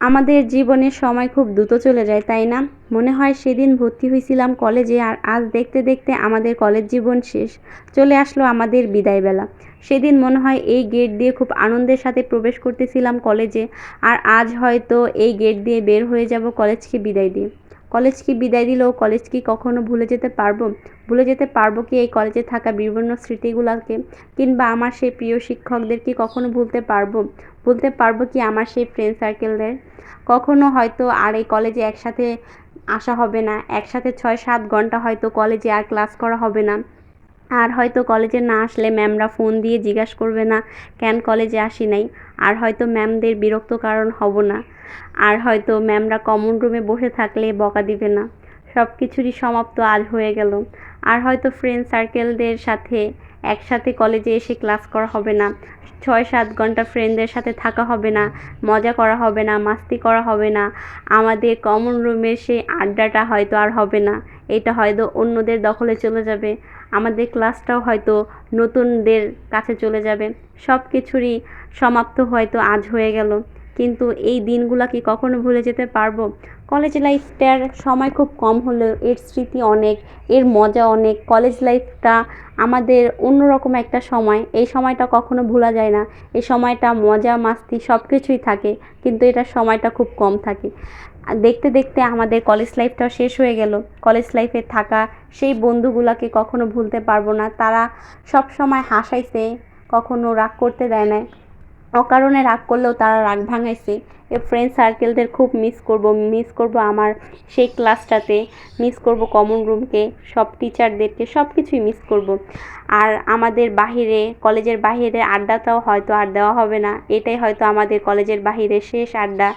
আমাদের জীবনের সময় খুব দ্রুত চলে যায়, তাই না? মনে হয় সেদিন ভর্তি হয়েছিলাম কলেজে আর আজ দেখতে দেখতে আমাদের কলেজ জীবন শেষ। চলে আসলো আমাদের বিদায়বেলা। সেদিন মনে হয় এই গেট দিয়ে খুব আনন্দের সাথে প্রবেশ করতেছিলাম কলেজে আর আজ হয়তো এই গেট দিয়ে বের হয়ে যাব কলেজকে বিদায় দিয়ে। কলেজ কি বিদায় দিলেও কলেজ কি কখনো ভুলে যেতে পারব? ভুলে যেতে পারব কি এই কলেজে থাকা বিভিন্ন স্মৃতিগুলোকে? কিংবা আমার সেই প্রিয় শিক্ষকদের কি কখনো ভুলতে পারব? ভুলতে পারব কি আমার সেই ফ্রেন্ড সার্কেলদের কখনো হয়তো আর এই কলেজে একসাথে আসা হবে না। একসাথে ছয় সাত ঘণ্টা হয়তো কলেজে আর ক্লাস করা হবে না। আর হয়তো কলেজে না আসলে ম্যামরা ফোন দিয়ে জিজ্ঞাসা করবে না, কেন কলেজে আসি নাই? আর হয়তো ম্যামদের বিরক্ত কারণ হব না। আর হয়তো ম্যামরা কমন রুমে বসে থাকলে বকা দিবে না। সব কিছুরই সমাপ্ত আজ হয়ে গেল। আর হয়তো ফ্রেন্ড সার্কেলদের সাথে একসাথে কলেজে এসে ক্লাস করা হবে না। ছয় সাত ঘণ্টা ফ্রেন্ডদের সাথে থাকা হবে না। মজা করা হবে না। মাস্তি করা হবে না। আমাদের কমন রুমের সেই আড্ডাটা হয়তো আর হবে না। এটা হয়তো অন্যদের দখলে চলে যাবে। আমাদের ক্লাসটাও হয়তো নতুনদের কাছে চলে যাবে। সব কিছুরই সমাপ্ত হয়তো আজ হয়ে গেল। কিন্তু এই দিনগুলো কি কখনো ভুলে যেতে পারব? কলেজ লাইফটার সময় খুব কম হলেও এর স্মৃতি অনেক, এর মজা অনেক। কলেজ লাইফটা আমাদের অন্যরকম একটা সময়। এই সময়টা কখনো ভোলা যায় না। এই সময়টা মজা, মাস্তি সব কিছুই থাকে, কিন্তু এটার সময়টা খুব কম থাকে। দেখতে দেখতে আমাদের কলেজ লাইফটাও শেষ হয়ে গেল। কলেজ লাইফে থাকা সেই বন্ধুগুলোকে কখনো ভুলতে পারব না। তারা সব সময় হাসাইছে, কখনো রাগ করতে দেয় না অকারণে রাগ করলেও তারা রাগ ভাঙাইছে। এ ফ্রেন্ড সার্কেলদের খুব মিস করব মিস করব আমার সেই ক্লাসটাতে মিস করব কমন রুমকে সব টিচারদেরকে সব কিছুই মিস করব। আর আমাদের বাহিরে কলেজের বাহিরে আড্ডাটাও হয়তো আর দেওয়া হবে না। এটাই হয়তো আমাদের কলেজের বাহিরে শেষ আড্ডা।